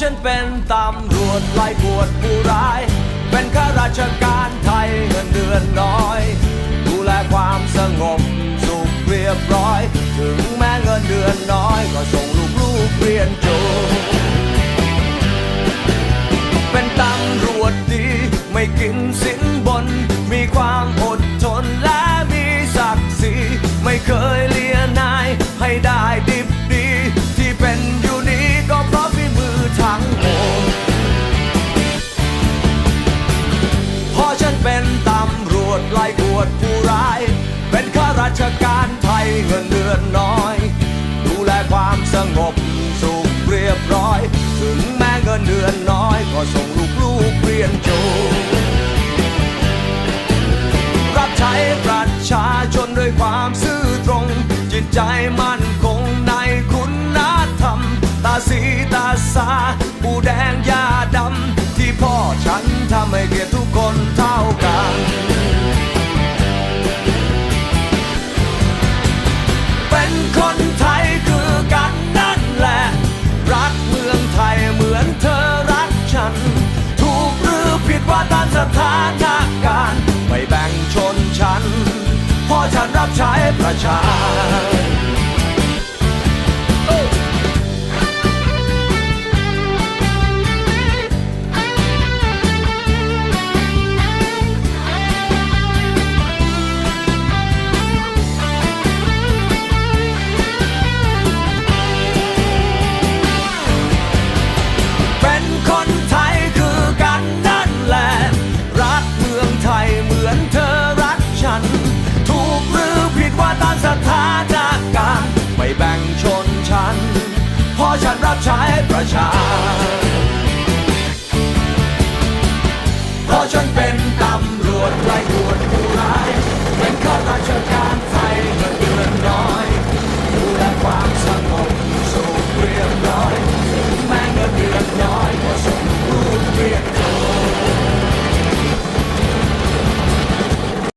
ฉันเป็นตำรวจไล่ปวดผู้ร้าย เป็นข้าราชการไทยเงินเดือนน้อย ดูแลความสงบสุขเรียบร้อย ถึงแม้เงินเดือนน้อย ก็ส่งลูกๆเรียนจบเป็นตำรวจดีไม่กินสิ วดผู้ร้าย เป็นข้าราชการไทยเงินเดือนน้อย ดูแลความสงบสุขเรียบร้อย ถึงแม้เงินเดือนน้อย ก็ส่งลูกๆเรียนจบรับใช้ประชาชนด้วยความซื่อตรง จิตใจมั่นคงในคุณธรรม ตาสีตาสาปูแดงยาดำ ที่พ่อฉันทำให้เกียรติทุกคนท ใฉันรับใช้ประชา เพราะฉันเป็นตำรวจไล่กวดผู้ร้าย เป็นข้าราชกา